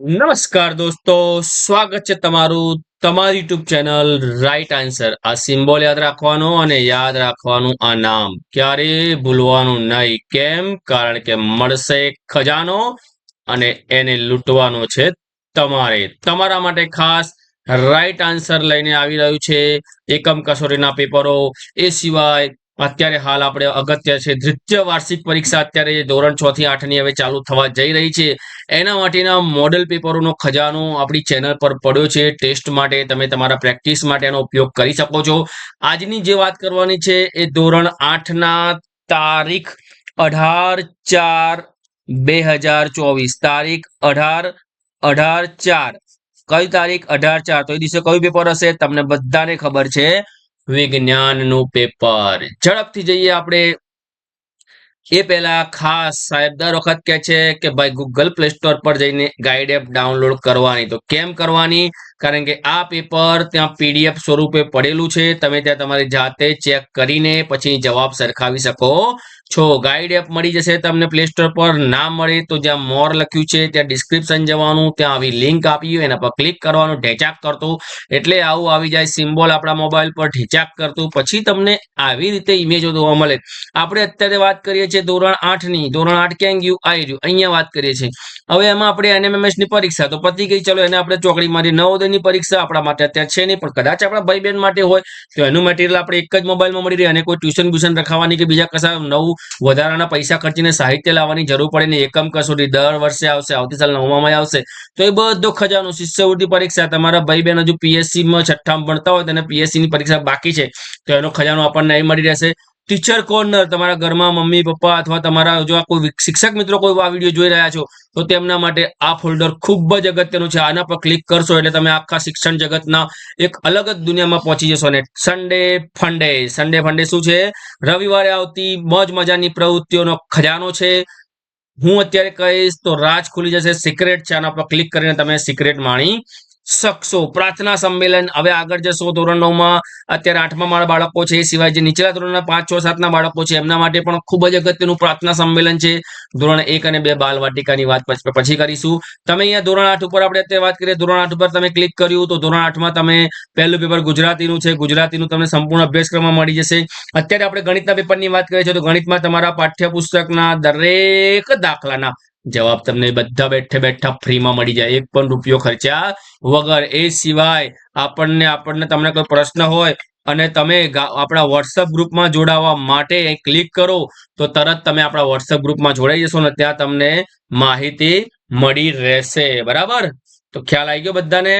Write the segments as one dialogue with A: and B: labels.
A: નમસ્કાર દોસ્તો, સ્વાગત છે તમારું તમારી યુટ્યુબ ચેનલ રાઈટ આન્સર આ સિમ્બોલ યાદ રાખવાનો અને યાદ રાખવાનું આ નામ. ક્યારે ભૂલવાનું નહીં. કેમ? કારણ કે મળશે ખજાનો અને એને લૂંટવાનો છે તમારે. તમારા માટે ખાસ રાઈટ આન્સર લઈને આવી રહ્યું છે. એકમ કસોટીના પેપરો. એ સિવાય અત્યારે હાલ આપણે અગત્ય છે. દ્વિતીય વાર્ષિક પરીક્ષા અત્યારે ધોરણ છ થી આઠની હવે ચાલુ થવા જઈ રહી છે. એના માટેના મોડેલ પેપરોનો ખજાનો આપણી ચેનલ પર પડ્યો છે. ટેસ્ટ માટે તમે તમારા પ્રેક્ટિસ માટે એનો ઉપયોગ કરી શકો છો. આજની જે વાત કરવાની છે એ ધોરણ આઠના તારીખ અઢાર ચાર બે હજાર ચોવીસ. તારીખ અઢાર અઢાર ચાર. કઈ તારીખ? અઢાર ચાર. તો એ દિવસે કયું પેપર હશે? તમને બધાને ખબર છે. વિજ્ઞાનનું પેપર. ઝડપથી જઈએ આપણે. એ પહેલા ખાસ સાહેબ દર વખત કે છે કે ભાઈ ગૂગલ પ્લે સ્ટોર પર જઈને ગાઈડ એપ ડાઉનલોડ કરવાની. તો કેમ કરવાની? કારણ કે આ પેપર ત્યાં પીડીએફ સ્વરૂપે પડેલું છે. તમે ત્યાં તમારી જાતે ચેક કરીને પછી જવાબ સરખાવી શકો છો. ગાઈડ એપ મળી જશે તમને પ્લે સ્ટોર પર. ના મળે તો જ્યાં મોર લખ્યું છે, ત્યાં ડિસ્ક્રિપ્શન જવાનું, ત્યાં આવી લિંક આપી એના પર ક્લિક કરવાનું, ઢેચાક કરતું. એટલે આવું આવી જાય સિમ્બોલ આપણા મોબાઈલ પર, ઢેચાક કરતું. પછી તમને આવી રીતે ઇમેજો જોવા મળે. આપણે અત્યારે વાત કરીએ છીએ ધોરણ આઠની. ધોરણ આઠ ક્યાં ગયું? આવી રહ્યું. અહીંયા વાત કરીએ છીએ. હવે એમાં આપણે એનએમએમએસની પરીક્ષા તો પતી ગઈ. ચલો એને આપણે ચોકડી મારી નવોદયની પરીક્ષા આપણા માટે અત્યારે છે નહીં, પણ કદાચ આપણા ભાઈ બહેન માટે હોય, તો એનું મટીરિયલ આપણે એક જ મોબાઈલમાં મળી રહે અને કોઈ ટ્યુશન બ્યુશન રખાવાની કે બીજા કશા નવું વધારાના પૈસા ખર્ચીને સાહિત્ય લાવવાની જરૂર પડે ને એકમ કસોટી દર વર્ષે આવશે, આવતી સાલ નવમામાં આવશે. તો એ બધો ખજાનો, શિષ્યવૃત્તિ પરીક્ષા, તમારા ભાઈ બહેન હજુ પીએસસી માં છઠ્ઠામાં ભણતા હોય તેને પીએસસી ની પરીક્ષા બાકી છે. તો એનો ખજાનો આપણને અહીં મળી રહેશે. ટીચર કોર્નર તમારા ઘરમાં મમ્મી, પપ્પા અથવા તમારા જો આ કોઈ શિક્ષક મિત્રો કોઈ આ વીડિયો જોઈ રહ્યા છો, તો તેમના માટે આ ફોલ્ડર ખૂબ જ અગત્યનું છે. આના પર ક્લિક કરશો એટલે તમે આખા શિક્ષણ જગતના એક અલગ જ દુનિયામાં પહોંચી જશો અને સન્ડે ફંડે સન્ડે ફંડે શું છે? રવિવારે આવતી મોજ મજાની પ્રવૃત્તિઓનો ખજાનો છે. હું અત્યારે કહીશ તો રાજ ખુલી જશે સિક્રેટ છે આના પર ક્લિક કરીને તમે સિક્રેટ માણી શકશો. પ્રાર્થના સંમેલન. હવે આગળ જશો ધોરણ નવમાં. અત્યારે આઠમા માળા બાળકો છે. એ સિવાય જે નીચલા ધોરણના પાંચ, છ, સાતના બાળકો છે, એમના માટે પણ ખૂબ જ અગત્યનું પ્રાર્થના સંમેલન છે. ધોરણ એક અને બે બાલ વાટિકાની વાત પછી કરીશું. તમે અહીંયા ધોરણ આઠ ઉપર આપણે અત્યારે વાત કરીએ. ધોરણ આઠ ઉપર તમે ક્લિક કર્યું તો ધોરણ આઠમાં તમે પહેલું પેપર ગુજરાતીનું છે. ગુજરાતીનું તમને સંપૂર્ણ અભ્યાસક્રમમાં મળી જશે. અત્યારે આપણે ગણિતના પેપરની વાત કરીએ છીએ તો ગણિતમાં તમારા પાઠ્યપુસ્તકના દરેક દાખલાના જવાબ તમને બધા બેઠે બેઠા ફ્રીમાં મળી જાય. એક પણ રૂપિયો ખર્ચ્યા વગર. એ સિવાય આપણને આપણને તમને કોઈ પ્રશ્ન હોય અને તમે આપણા વોટ્સઅપ ગ્રુપમાં જોડાવા માટે ક્લિક કરો, તો તરત તમે આપણા વોટ્સઅપ ગ્રુપમાં જોડાઈ જશો ને ત્યાં તમને માહિતી મળી રહેશે. બરાબર? તો ખ્યાલ આવી ગયો બધાને?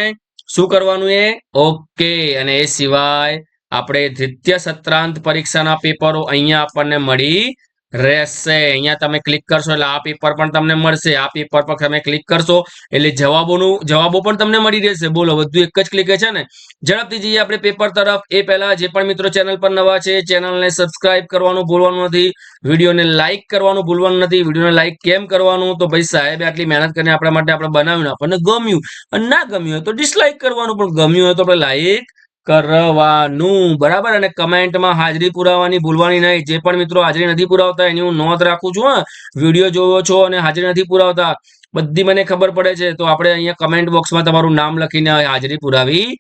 A: શું કરવાનું એ? ઓકે અને એ સિવાય આપણે દ્વિતીય સત્રાંત પરીક્ષાના પેપરો અહીંયા આપણને મળી રહેશે. અહીંયા તમે ક્લિક કરશો એટલે આ પેપર પણ તમને મળશે. આ પેપર પર તમે ક્લિક કરશો એટલે જવાબોનું, જવાબો પણ તમને મળી રહેશે. બોલો, બધું એક જ ક્લિકે છે ને? ઝડપથી જઈએ આપણે પેપર તરફ. એ પહેલા જે પણ મિત્રો ચેનલ પર નવા છે ચેનલને સબસ્ક્રાઇબ કરવાનું ભૂલવાનું નથી. વિડીયોને લાઇક કરવાનું ભૂલવાનું નથી. વિડીયોને લાઇક કેમ કરવાનું? તો ભાઈ સાહેબે આટલી મહેનત કરીને આપણા માટે આપણે બનાવ્યું આપણને ગમ્યું. અને ના ગમ્યું હોય તો ડિસલાઇક કરવાનું પણ ગમ્યું હોય તો આપણે લાઈક કરવાનું. બરાબર? અને કમેન્ટમાં હાજરી પુરાવાની ભૂલવાની નહીં. જે પણ મિત્રો હાજરી નથી પુરાવતા, એની હું નોંધ રાખું છું, હા. વીડિયો જોવો છો અને હાજરી નથી પુરાવતા, બધી મને ખબર પડે છે. તો આપણે અહીંયા કમેન્ટ બોક્સમાં તમારું નામ લખીને હાજરી પુરાવી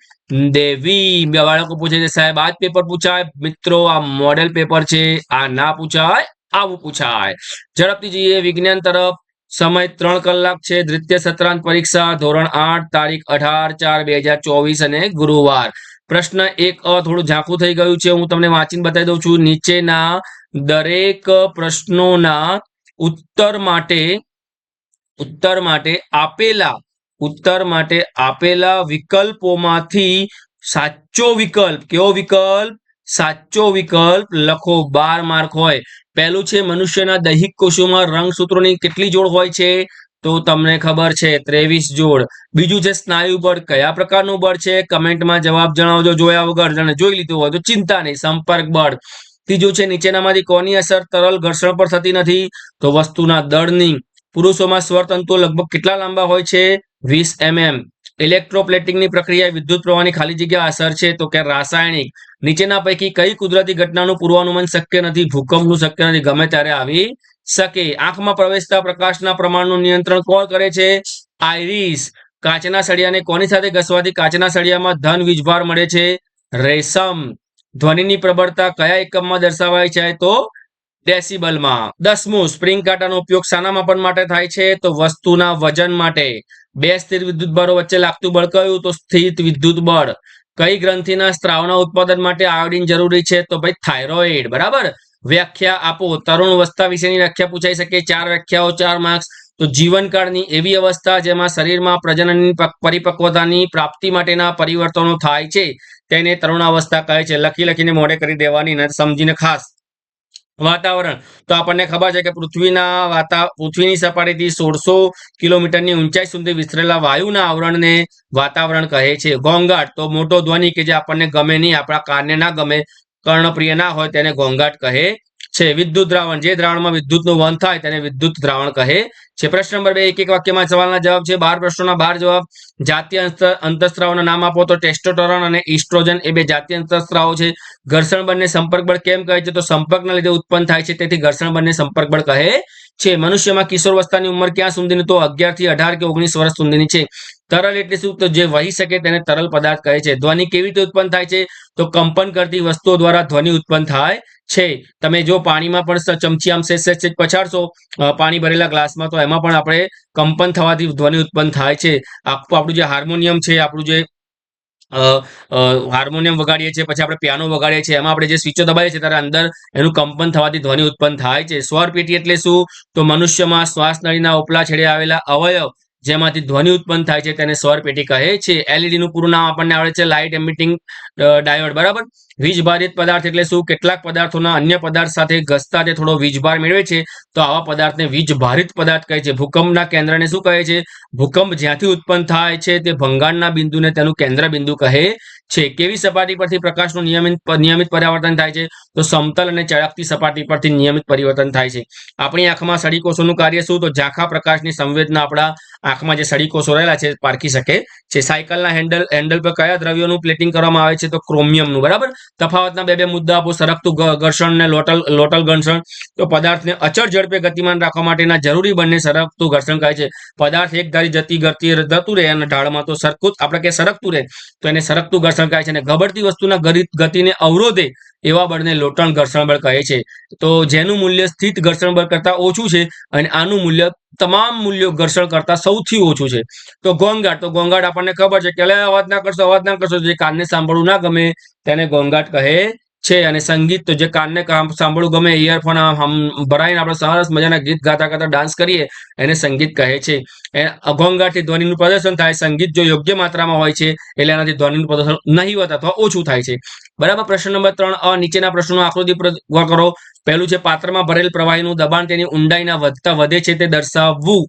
A: દેવી. બાળકો પૂછે છે, સાહેબ, આ પેપર પૂછાય? મિત્રો, આ મોડેલ પેપર છે. આ ના પૂછાય, આવું પૂછાય. ઝડપથી જઈએ. વિજ્ઞાન તરફ. સમય ત્રણ કલાક છે. દ્વિતીય સત્રાંત પરીક્ષા, ધોરણ આઠ, તારીખ અઢાર, ચાર, બે અને ગુરુવાર. પ્રશ્ન એક, અ, થોડું ઝાંખું થઈ ગયું છે. હું તમને વાંચીને બતાવી દઉં છું. નીચેના દરેક પ્રશ્નોના ઉત્તર માટે ઉત્તર માટે આપેલા, ઉત્તર માટે આપેલા વિકલ્પોમાંથી સાચો વિકલ્પ, કેવો વિકલ્પ? સાચો વિકલ્પ લખો, બાર માર્ક હોય. પહેલું છે મનુષ્યના દૈહિક કોષોમાં રંગસૂત્રોની કેટલી જોડ હોય છે? તો તમને ખબર છે, ત્રેવીસ જોડ. બીજું છે, સ્નાયુ બળ કયા પ્રકારનું બળ છે? કમેન્ટમાં જવાબ જણાવજો જોયા વગર. અને જોઈ લીધું હોય તો ચિંતા નહીં, સંપર્ક બળ. ત્રીજું છે, નીચેનામાંથી કોની અસર તરલ ઘર્ષણ પર થતી નથી? તો વસ્તુના દળની. પુરુષોમાં સ્વરતંતુઓ લગભગ કેટલા લાંબા હોય છે? વીસ એમએમ. ઇલેક્ટ્રોપ્લેટિંગની પ્રક્રિયા વિદ્યુત પ્રવાહની ખાલી જગ્યા અસર છે તો કે રાસાયણિક. નીચેના પૈકી કઈ કુદરતી ઘટનાનું પૂર્વાનુમાન શક્ય નથી? ભૂકંપનું શક્ય નથી. ગમે ત્યારે આવી શકે. આંખમાં પ્રવેશતા પ્રકાશના પ્રમાણનું નિયંત્રણ કોણ કરે છે? આઈરિસ. કાચના સળિયાને કોની સાથે ઘસવાથી કાચના સળિયામાં ધન વીજભાર મળે છે? રેશમ. ધ્વનિની પ્રબળતા કયા એકમમાં દર્શાવાય છે? તો ડેસિબલમાં. દસમું, સ્પ્રિંગ કાંટાનો ઉપયોગ શાના માપન માટે થાય છે? તો વસ્તુના વજન માટે. બે સ્થિર વિદ્યુત બળો વચ્ચે લાગતું બળ કયું? તો સ્થિર વિદ્યુત બળ. કઈ ગ્રંથિના સ્ત્રાવના ઉત્પાદન માટે આયોડિન જરૂરી છે? તો ભાઈ થાઇરોઇડ. બરાબર? વ્યાખ્યા આપો. તરુણ અવસ્થા વિશેની વ્યાખ્યા પૂછાઈ શકે. ચાર વ્યાખ્યાઓ, ચાર માર્ક્સ તો જીવનકાળની એવી અવસ્થા જેમાં શરીરમાં પ્રજનનની પરિપક્વતાની પ્રાપ્તિ માટેના પરિવર્તનો થાય છે. તેને તરુણાવસ્થા કહે છે. લખી લખીને મોડે કરી દેવાની સમજીને ખાસ. વાતાવરણ. તો આપણને ખબર છે કે પૃથ્વીના વાતા, પૃથ્વીની સપાટીથી સોળસો કિલોમીટરની ઊંચાઈ સુધી વિસ્તરેલા વાયુના આવરણને વાતાવરણ કહે છે. ઘોંઘાટ તો મોટો ધ્વનિ કે જે આપણને ગમે નહીં, આપણા કાનને ના ગમે કર્ણપ્રિય ના હોય તેને ઘોંઘાટ કહે છે. વિદ્યુત દ્રાવણ, જે દ્રાવણમાં વિદ્યુતનું વહન થાય તેને વિદ્યુત દ્રાવણ કહે છે. પ્રશ્ન નંબર બે એક એક વાક્યમાં સવાલના જવાબ છે. બાર પ્રશ્નોના બાર જવાબ. જાતીય અંતઃસ્ત્રાવના નામ આપો તો ટેસ્ટોટોરોન અને ઇસ્ટ્રોજન એ બે જાતીય અંતસ્ત્રાવો છે. ઘર્ષણ બંને સંપર્ક બળ કેમ કહે છે? તો સંપર્કના લીધે ઉત્પન્ન થાય છે. તેથી ઘર્ષણ બંને સંપર્ક બળ કહે છે. મનુષ્યમાં કિશોરવસ્થાની ઉંમર ક્યાં સુધીની? તો અગિયારથી અઢાર કે ઓગણીસ વર્ષ સુધીની છે. તરલ એટલે શું? તો જે વહી શકે તેને તરલ પદાર્થ કહે છે. ધ્વનિ કેવી રીતે ઉત્પન્ન થાય છે? તો કંપન કરતી વસ્તુઓ દ્વારા ધ્વનિ ઉત્પન્ન થાય છે. તમે જો પાણીમાં પણ ચમચી આમ સેજ સેજ પછાડશો પાણી ભરેલા ગ્લાસમાં, તો એમાં પણ આપણે કંપન થવાથી ધ્વનિ ઉત્પન્ન થાય છે. આપણું જે હાર્મોનિયમ છે, આપણું જે હાર્મોનિયમ વગાડીએ છીએ, પછી આપણે પિયાનો વગાડીએ છીએ, એમાં આપણે જે સ્વિચો દબાવીએ છીએ, ત્યારે અંદર એનું કંપન થવાથી ધ્વનિ ઉત્પન્ન થાય છે. સ્વરપેટી એટલે શું? તો મનુષ્યમાં શ્વાસ નળીના ઉપલા છેડે આવેલા અવયવ જેમાંથી ધ્વનિ ઉત્પન્ન થાય છે, તેને સ્વર પેટી કહે છે. LED નું પૂરું નામ આપણને આવડે છે લાઇટ એમિટિંગ ડાયોડ બરાબર? વીજભારિત પદાર્થ એટલે શું? કેટલાક પદાર્થોના અન્ય પદાર્થ સાથે ઘસતા તે થોડો વીજભાર મેળવે છે, તો આવા પદાર્થને વીજભારિત પદાર્થ કહે છે. ભૂકંપના કેન્દ્રને શું કહે છે? ભૂકંપ જ્યાંથી ઉત્પન્ન થાય છે, તે ભંગાણના બિંદુને તેનું કેન્દ્ર બિંદુ કહે છે. કેવી સપાટી પરથી પ્રકાશનું નિયમિત નિયમિત પરિવર્તન થાય છે? તો સમતલ અને ચળકતી સપાટી પરથી નિયમિત પરિવર્તન થાય છે. આપણી આંખમાં સળીકોષોનું કાર્ય શું? તો ઝાંખા પ્રકાશની સંવેદના આપણા આંખમાં જે સળીકોષો રહેલા છે પારખી શકે છે. સાયકલના હેન્ડલ હેન્ડલ પર કયા દ્રવ્યોનું પ્લેટિંગ કરવામાં આવે છે? તો ક્રોમિયમનું, બરાબર? તફાવતના બે બે મુદ્દા આપો સરકતું ઘર્ષણ ને લોટલ લોટલ ઘર્ષણ. તો પદાર્થને અચળ ઝડપે ગતિમાન રાખવા માટેના જરૂરી બંને સરકતું ઘર્ષણ કહે છે. પદાર્થ એક ધારી જતી ગતિ જતું રહે અને ઢાળમાં તો સરખું જ, આપણે કે સરકતું રહે, તો એને સરકતું ઘર્ષણ કહે છે. અને ગબડતી વસ્તુના ગતિ- ગતિને અવરોધે એવા બળને લોટણ ઘર્ષણ બળ કહે છે. તો જેનું મૂલ્ય સ્થિત ઘર્ષણ બળ કરતા ઓછું છે અને આનું મૂલ્ય તમામ મૂલ્યો ઘર્ષણ કરતા સૌથી ઓછું છે. તો ઘોંઘાટ તો ઘોંઘાટ આપણને ખબર છે કે "અલે, અવાજ ના કરશો અવાજ ના કરશો જે કાનને સાંભળવું ના ગમે તેને ઘોંઘાટ કહે છે અને સંગીત તો જે કાનને સાંભળવું ગમે ઇયરફોન ભરાઈને આપણે સરસ મજાના ગીત ગાતા ગાતા ડાન્સ કરીએ, એને સંગીત કહે છે. એ અઘોંગાથી ધ્વનિનું પ્રદર્શન થાય, સંગીત જો યોગ્ય માત્રામાં હોય છે, એટલે એનાથી ધ્વનિનું પ્રદર્શન નહીવત અથવા ઓછું થાય છે. બરાબર, પ્રશ્ન નંબર ત્રણ, અ નીચેના પ્રશ્નો આકૃતિ કરો. પહેલું છે, પાત્રમાં ભરેલ પ્રવાહીનું દબાણ તેની ઊંડાઈના વધતા વધે છે તે દર્શાવવું.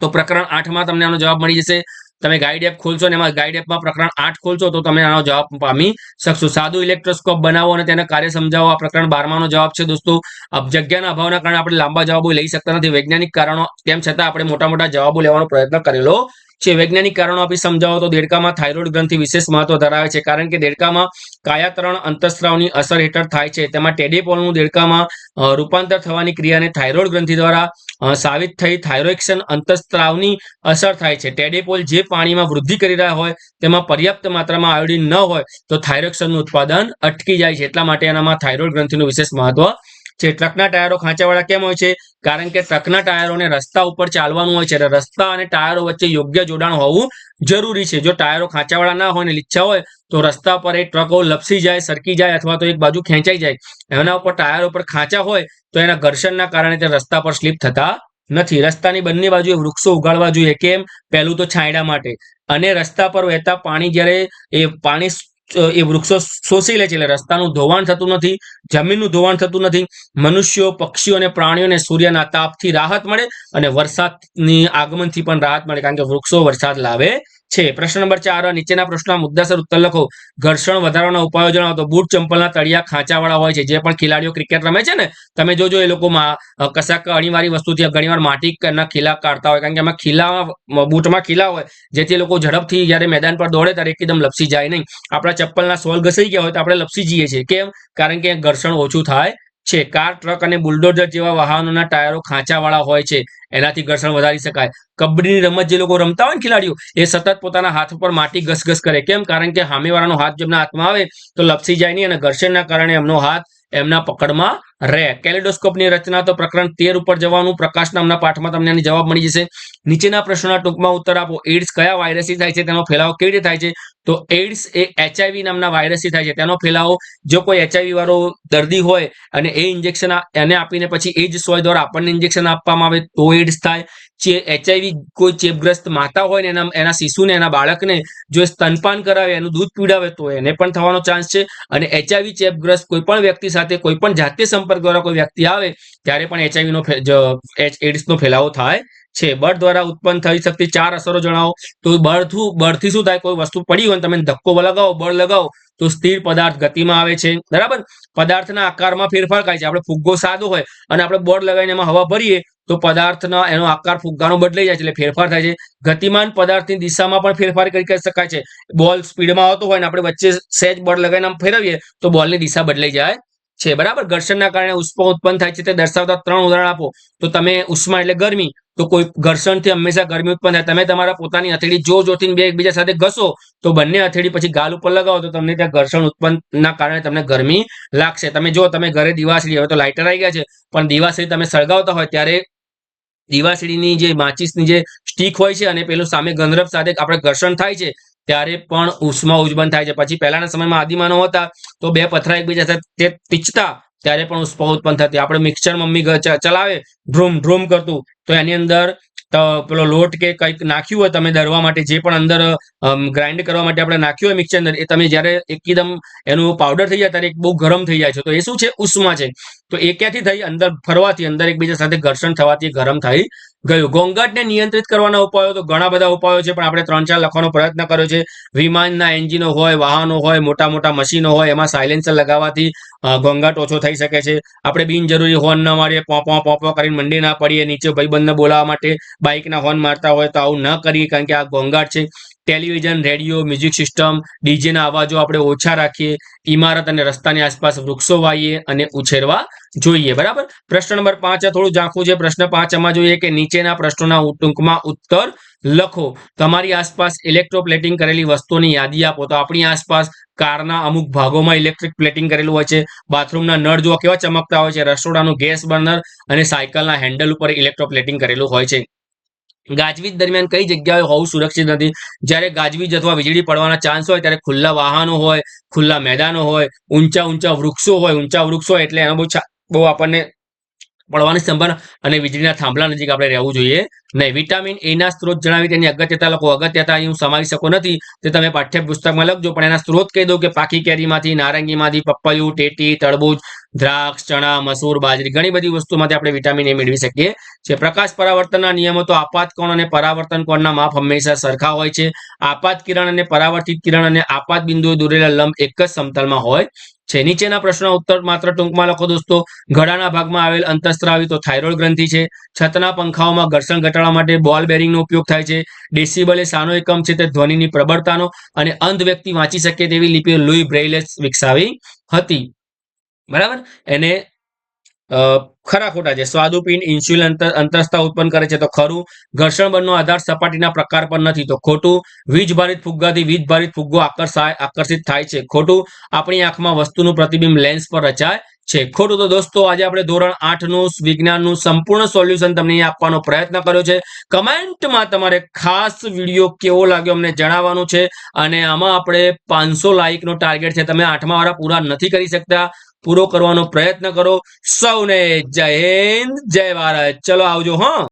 A: તો પ્રકરણ આઠમાં તમને આનો જવાબ મળી જશે. તમે ગાઈડ એપ ખોલશો ને એમાં ગાઈડ એપમાં પ્રકરણ આઠ ખોલશો તો તમે આનો જવાબ પામી શકશો. સાદું ઇલેક્ટ્રોસ્કોપ બનાવો અને તેના કાર્ય સમજાવો. આ પ્રકરણ બારમાનો જવાબ છે દોસ્તો. જગ્યાના અભાવના કારણે આપણે લાંબા જવાબો લઈ શકતા નથી. વૈજ્ઞાનિક કારણો, તેમ છતાં આપણે મોટા મોટા જવાબો લેવાનો પ્રયત્ન કરેલો છે વૈજ્ઞાનિક કારણો આપી સમજાવો તો દેડકામાં થાઇરોઇડ ગ્રંથિ વિશેષ મહત્વ ધરાવે છે. કારણ કે દેડકામાં કાયાતરણ અંતસ્ત્રાવની અસર હેઠળ થાય છે. તેમાં ટેડેપોલનું દેડકામાં રૂપાંતર થવાની ક્રિયાને થાઇરોઇડ ગ્રંથિ દ્વારા સાબિત થઈ થાઇરોક્સન અંતઃસ્ત્રાવની અસર થાય છે. ટેડેપોલ જે પાણીમાં વૃદ્ધિ કરી રહ્યા હોય, તેમાં પર્યાપ્ત માત્રામાં આયોડિન ન હોય, તો થાઇરોક્સનનું ઉત્પાદન અટકી જાય છે. એટલા માટે એનામાં થાઇરોઇડ ગ્રંથિનું વિશેષ મહત્વ છે ટ્રકના ટાયરો ખાંચાવાળા કેમ હોય છે? કારણ કે ટ્રકના ટાયરોને રસ્તા ઉપર ચાલવાનું હોય છે. રસ્તા અને ટાયરો વચ્ચે યોગ્ય જોડાણ હોવું જરૂરી છે. જો ટાયરો ખાંચાવાળા ના હોય ને લીચ્છા હોય, તો રસ્તા પર એ ટ્રકો લપસી જાય, સરકી જાય અથવા તો એક બાજુ ખેંચાઈ જાય. એના ઉપર ટાયર ઉપર ખાંચા હોય, તો એના ઘર્ષણના કારણે તે રસ્તા પર સ્લીપ થતા નથી. રસ્તાની બંને બાજુએ વૃક્ષો ઉગાડવા જોઈએ. કેમ? પહેલું તો છાંયડા માટે. અને રસ્તા પર વહેતા પાણી જ્યારે એ પાણી એ વૃક્ષો શોષી લે છે. એટલે રસ્તાનું ધોવાણ થતું નથી, જમીનનું ધોવાણ થતું નથી. મનુષ્યો, પક્ષીઓ અને પ્રાણીઓને સૂર્યના તાપથી રાહત મળે અને વરસાદની આગમનથી પણ રાહત મળે. કારણ કે વૃક્ષો વરસાદ લાવે છે. પ્રશ્ન નંબર ચાર, નીચેના પ્રશ્નના મુદ્દાસર ઉત્તર લખો. ઘર્ષણ વધારવાના ઉપાયો જણાવો. તો બૂટ, ચંપલના તળિયા, ખાંચાવાળા હોય છે. જે પણ ખેલાડીઓ ક્રિકેટ રમે છે ને, તમે જોજો એ લોકોમાં કશાક અણીવારી વસ્તુથી ઘણીવાર માટીના ખીલા કાઢતા હોય. કારણ કે એમાં ખીલા બૂટમાં ખીલા હોય. જેથી લોકો ઝડપથી જ્યારે મેદાન પર દોડે ત્યારે એકદમ લપસી જાય નહીં. આપણા ચપ્પલના સોલ ઘસાઈ ગયા હોય તો આપણે લપસી જઈએ છીએ. કેમ? કારણ કે ઘર્ષણ ઓછું થાય છે. કાર, ટ્રક અને બુલડોઝર જેવા વાહનોના ટાયરો ખાંચાવાળા હોય છે. એનાથી ઘર્ષણ વધારી શકાય. કબડ્ડીની રમત જે લોકો રમતા હોય ને ખેલાડીઓ, એ સતત પોતાના હાથ ઉપર માટી ઘસઘસ કરે. કેમ? કારણ કે સામેવાળાનો હાથ જેમના હાથમાં આવે, તો લપસી જાય નહીં અને ઘર્ષણના કારણે એમનો હાથ એમના પકડમાં રહે. કેલિડોસ્કોપની રચના તો પ્રકરણ તેર ઉપર જવાનું. પ્રકાશ નામના પાઠમાં તમને આની જવાબ મળી જશે. નીચેના પ્રશ્નોના ટૂંકમાં ઉત્તર આપો. એડ્સ કયા વાયરસથી થાય છે? તેનો ફેલાવો કેવી રીતે થાય છે? તો એડ્સ એ એચઆઈવી નામના વાયરસથી થાય છે. તેનો ફેલાવો જો કોઈ એચઆઈવી વાળો દર્દી હોય અને એ ઇન્જેક્શન એને આપીને પછી એ જ સોય દ્વારા આપણને ઇન્જેક્શન આપવામાં આવે તો એડ્સ થાય. એચઆઈવી કોઈ ચેપગ્રસ્ત માતા હોય ને એના એના શિશુને, એના બાળકને જો સ્તનપાન કરાવે, એનું દૂધ પીડાવે તો એને પણ થવાનો ચાન્સ છે. અને એચઆઈવી ચેપગ્રસ્ત કોઈ પણ વ્યક્તિ સાથે, કોઈ પણ જાતે સંપર્ક દ્વારા કોઈ વ્યક્તિ આવે, ત્યારે પણ એચઆઈવીનો એડ્સનો ફેલાવો થાય છે. બળ દ્વારા ઉત્પન્ન થઈ શકતી ચાર અસરો જણાવો. તો બળથી બળથી શું થાય? કોઈ વસ્તુ પડી હોય તમે ધક્કો લગાવો, બળ લગાવો, તો સ્થિર પદાર્થ ગતિમાં આવે છે. બરાબર? પદાર્થના આકારમાં ફેરફાર થાય છે. આપણે ફુગ્ગો સાદો હોય અને આપણે બળ લગાવીને એમાં હવા ભરીએ તો પદાર્થના એનો આકાર ફુગ્ગાનો બદલાઈ જાય છે એટલે ફેરફાર થાય છે. ગતિમાન પદાર્થની દિશામાં પણ ફેરફાર કરી શકાય છે. બોલ સ્પીડમાં આવતો હોય ને આપણે વચ્ચે સહેજ બળ લગાવીને ફેરવીએ તો બોલની દિશા બદલાઈ જાય છે. બરાબર? ઘર્ષણના કારણે ઉષ્મા ઉત્પન્ન થાય છે. તે દર્શાવતા ત્રણ ઉદાહરણ આપો. તો તમે ઉષ્મા એટલે ગરમી. તો કોઈ ઘર્ષણથી હંમેશા ગરમી ઉત્પન્ન થાય. તમે તમારા પોતાની હથેળી જો જોતી બે એકબીજા સાથે ઘસો તો બંને હથેળી પછી ગાલ ઉપર લગાવો તો તમને ત્યાં ઘર્ષણ ઉત્પન્નના કારણે તમને ગરમી લાગશે. તમે જો તમે ઘરે દિવાસળી હવે તો લાઇટર આવી ગયા છે. પણ દિવાસળી તમે સળગાવતા હોય ત્યારે દિવાસળીની જે માચિસની જે સ્ટીક હોય છે અને પેલું સામે ગંધરપ સાથે આપણે ઘર્ષણ થાય છે, ત્યારે પણ ઉષ્મા ઉજ્જવન થાય છે. પછી પહેલાના સમયમાં આદિમાનવ હતા તો બે પથરા એકબીજા સાથે ટીચતા ત્યારે પણ ઉષ્મા ઉત્પન્ન થતી. આપણે મિક્સર મમ્મી ચલાવે ડ્રોમ ડ્રોમ કરતું. તો એની અંદર પેલો લોટ કે કંઈક નાખ્યું હોય તમે દરવા માટે, જે પણ અંદર ગ્રાઇન્ડ કરવા માટે આપણે નાખ્યું હોય મિક્સર અંદર, એ તમે જ્યારે એકદમ એનું પાવડર થઈ જાય ત્યારે બહુ ગરમ થઈ જાય છે. તો એ શું છે? ઉષ્મા છે. તો એ ક્યાંથી થઈ? અંદર ફરવાથી, અંદર એકબીજા સાથે ઘર્ષણ થવાથી ગરમ થઈ ગયું. ઘોંઘાટને નિયંત્રિત કરવાના ઉપાયો તો ઘણા બધા ઉપાયો છે, પણ આપણે ત્રણ ચાર લખવાનો પ્રયત્ન કર્યો છે. વિમાનના એન્જિનો હોય, વાહનો હોય મોટા મોટા મશીનો હોય, એમાં સાયલેન્સર લગાવવાથી ઘોંઘાટ ઓછો થઈ શકે છે. આપણે બિનજરૂરી હોર્ન ન મારીએ પોપો પોપો કરીને મંડી ના પડીએ, નીચે ભાઈબંધને બોલાવવા માટે બાઇકના હોર્ન મારતા હોય તો આવું ન કરીએ, કારણ કે આ ઘોંઘાટ છે. ટેલિવિઝન, રેડિયો, મ્યુઝિક સિસ્ટમ, ડીજેના અવાજો આપણે ઓછા રાખીએ ઇમારત અને રસ્તાની આસપાસ વૃક્ષો વાવીએ અને ઉછેરવા જોઈએ, બરાબર? પ્રશ્ન નંબર પાંચ થોડું ઝાંખું છે. પ્રશ્ન પાંચમાં જોઈએ કે નીચેના પ્રશ્નોના ટૂંકમાં ઉત્તર લખો. તમારી આસપાસ ઇલેક્ટ્રોપ્લેટિંગ કરેલી વસ્તુઓની યાદી આપો. તો આપણી આસપાસ કારના અમુક ભાગોમાં ઇલેક્ટ્રિક પ્લેટિંગ કરેલું હોય છે. બાથરૂમના નળ જોવા કેવા ચમકતા હોય છે. રસોડાનું ગેસ બર્નર અને સાયકલના હેન્ડલ ઉપર ઇલેક્ટ્રોપ્લેટિંગ કરેલું હોય છે. ગાજવીજ દરમિયાન કઈ જગ્યાએ હોવું સુરક્ષિત નથી? જ્યારે ગાજવીજ અથવા વીજળી પડવાના ચાન્સ હોય, ત્યારે ખુલ્લા વાહનો હોય, ખુલ્લા મેદાનો હોય, ઊંચા ઊંચા વૃક્ષો હોય, ઊંચા વૃક્ષો એટલે એનો બહુ બહુ આપણને પડવાની સંભાવના અને વીજળીના થાંભલા નજીક આપણે રહેવું જોઈએ. નહીં વિટામિન એ ના સ્ત્રોત જણાવી તેની અગત્યતા લખો. અગત્યતા હું સમાવી શકો નથી. તે તમે પાઠ્યપુસ્તકમાં લખજો, પણ એના સ્ત્રોત કહી દો કે પાકી કેરીમાંથી, નારંગીમાંથી, પપૈયું, ટેટી, તરબૂચ, દ્રાક્ષ, ચણા, મસૂર, બાજરી, ઘણી બધી વસ્તુમાંથી આપણે વિટામિન એ મેળવી શકીએ છીએ. પ્રકાશ પરાવર્તનના નિયમો તો આપાત કોણ અને પરાવર્તન કોણના માપ હંમેશા સરખા હોય છે. આપાત કિરણ અને પરાવર્તિત કિરણ અને આપાત બિંદુએ દોરેલા લંબ એક જ સમતલમાં હોય. છે. નીચેના પ્રશ્નો ઉત્તર માત્ર ટૂંકમાં લખો દોસ્તો. ગળાના ભાગમાં આવેલ અંતસ્ત્રાવી તો થાઇરોઇડ ગ્રંથિ છે. છતના પંખાઓમાં ઘર્ષણ ઘટાડવા માટે બોલ બેરિંગનો ઉપયોગ થાય છે. ડેસિબલ એ સાનો એકમ છે તે ધ્વનિની પ્રબળતાનો અને અંધ વ્યક્તિ વાંચી શકે તેવી લિપિ લુઈ બ્રેઇલેસ વિકસાવી હતી. બરાબર? એને ખરા ખોટા છે. સ્વાદુપિંડ ઇન્સ્યુલિન અંતરસ્તા ઉત્પન્ન કરે છે તો ખરું. ઘર્ષણ બળનો આધાર સપાટીના પ્રકાર પર નથી તો ખોટું. વીજ ભારિત ફુગ્ગાથી વીજ ભારિત ફુગ્ગો આકર્ષાય આકર્ષિત થાય છે. ખોટું. આપણી આંખમાં વસ્તુનું પ્રતિબિંબ લેન્સ પર રચાય છે. ખોટું તો દોસ્તો આજે આપણે ધોરણ આઠનું વિજ્ઞાનનું સંપૂર્ણ સોલ્યુશન તમને આપવાનો પ્રયત્ન કર્યો છે. કમેન્ટમાં તમારે ખાસ વીડિયો કેવો લાગ્યો અમને જણાવવાનું છે. અને આમાં આપણે પાંચસો લાઇકનો ટાર્ગેટ છે. તમે આઠમા વાળા પૂરા નથી કરી શકતા. પૂરો કરવાનો પ્રયત્ન કરો. સૌને જય હિન્દ જય ભારત. ચલો આવજો હા.